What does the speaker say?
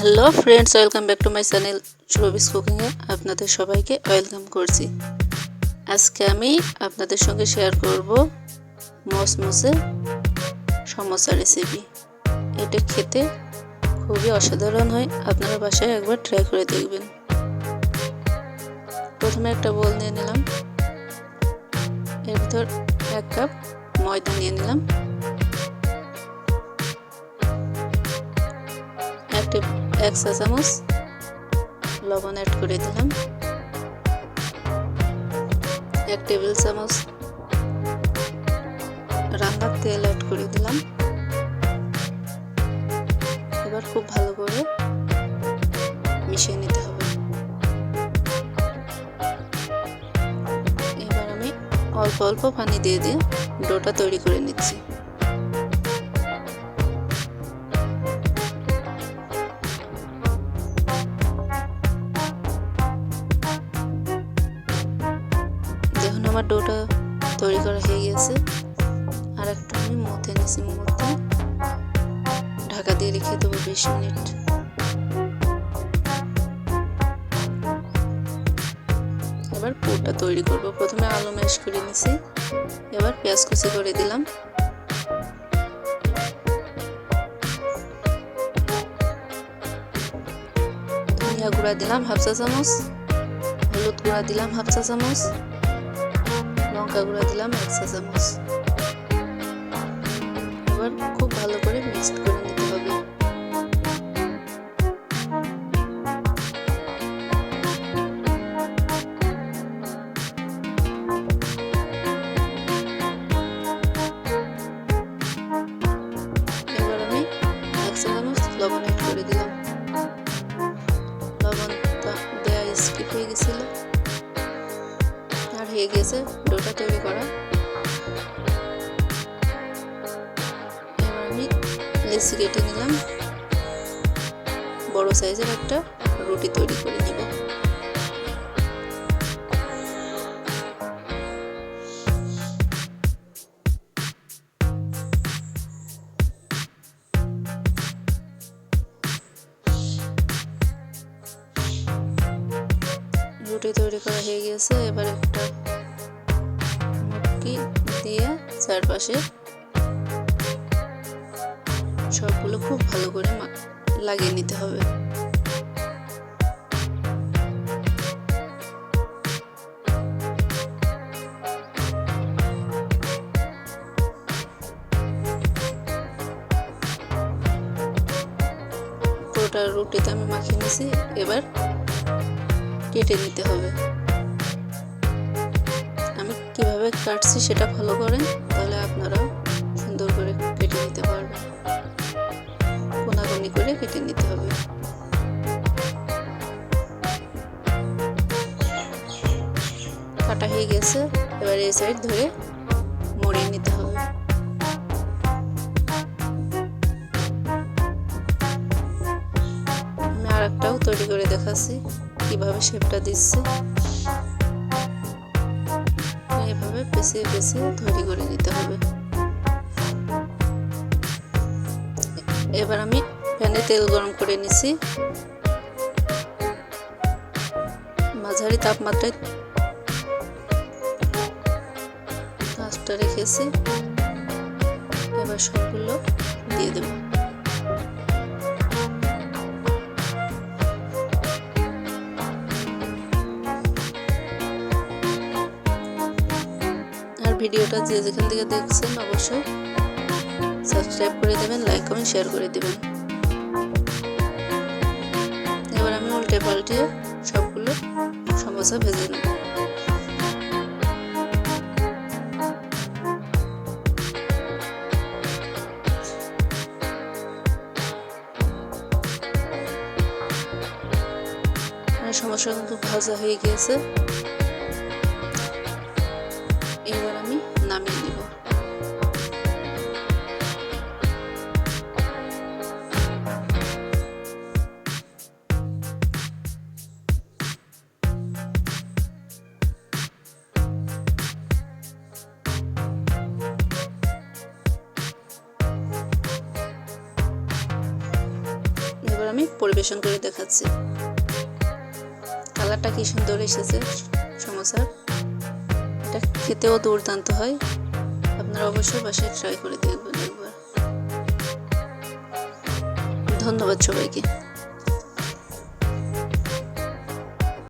Hello friends welcome back to my channel সুরবিস কুকিংয়ে আপনাদের সবাইকে ওয়েলকাম করছি। আজকে আমি আপনাদের সঙ্গে শেয়ার করব মসমসে সমোসা রেসিপি এটা খেতে খুবই অসাধারণ হয়। আপনারা বাসায় একবার ট্রাই করে দেখবেন। প্রথমে একটা বোল নিয়ে নিলাম। এর ভিতর এক কাপ ময়দা নিয়ে নিলাম। একটা এক চা চামচ লবণ অ্যাড করে দিলাম। এক টেবিল চামচ রান্নার তেল অ্যাড করে দিলাম। এবার খুব ভালো করে মিশিয়ে নিতে হবে। এবার আমি অল্প অল্প পানি দিয়ে দিয়ে ডোটা তৈরি করে নিচ্ছি। আমার ডোটা তৈরি করা হয়ে গেছে। আর একটু আমি মতে নিছি মতে ঢাকা দিয়ে রেখে দেবো বিশ মিনিট। এবার পুরটা তৈরি করব। প্রথমে আলু ম্যাশ করে নিছি। এবার পেঁয়াজ কুচি করে দিলাম। ধনিয়া গুঁড়া দিলাম হাফ চা চামচ। হলুদ গুঁড়া দিলাম হাফ চা চামচ। লঙ্কা গুঁড়া দিলাম এক চা চামচ। এবার খুব ভালো করে মিক্সড করে নিতে হবে। এবার আমি এক চা চামচ লবণ করে দিলাম। হয়ে গেছে, ডোটা তৈরি করা। আমি লেসি কেটে নিলাম। বড় সাইজের একটা রুটি তৈরি করে নিব। রুটি তৈরি করা হয়ে গেছে। এবার একটা দিয়ে চারপাশে সবগুলো খুব ভালো করে লাগিয়ে নিতে হবে। রুটিতে আমি মাখিয়ে নিয়েছি, এবার কেটে নিতে হবে। কীভাবে কাটছি সেটা ফলো করেন, তাহলে আপনারা সুন্দর করে কেটে নিতে পারবেন। কোনাগুনি করে কেটে নিতে হবে। কাটা হয়ে গেছে, এবার এই সাইড ধরে মরিয়ে নিতে হবে। আমি আর একটাও তৈরি করে দেখাচ্ছি, কীভাবে শেপটা দিচ্ছে। পেঁচিয়ে পেঁচিয়ে তৈরি করে নিতে হবে। এবার আমি প্যানে তেল গরম করে নিছি। মাঝারি তাপমাত্রায় কাজটা রেখেছি। এবার সবগুলো দিয়ে দেবো। ভিডিওটা যে যেখান থেকে দেখছেন অবশ্যই সাবস্ক্রাইব করে দেবেন লাইক কমেন্ট শেয়ার করে দেবেন। এবার আমি উল্টে পাল্টে সবগুলো সমোসা ভেজে নেব। সমস্যা কিন্তু ভাজা হয়ে গিয়েছে। আমি পরিবেশন করে দেখাচ্ছি। কালারটা কি সুন্দর এসেছে সমোসার এটা খেতেও দুর্দান্ত হয়। আপনারা অবশ্যই বাসায় ট্রাই করে দেখবেন একবার। ধন্যবাদ সবাইকে।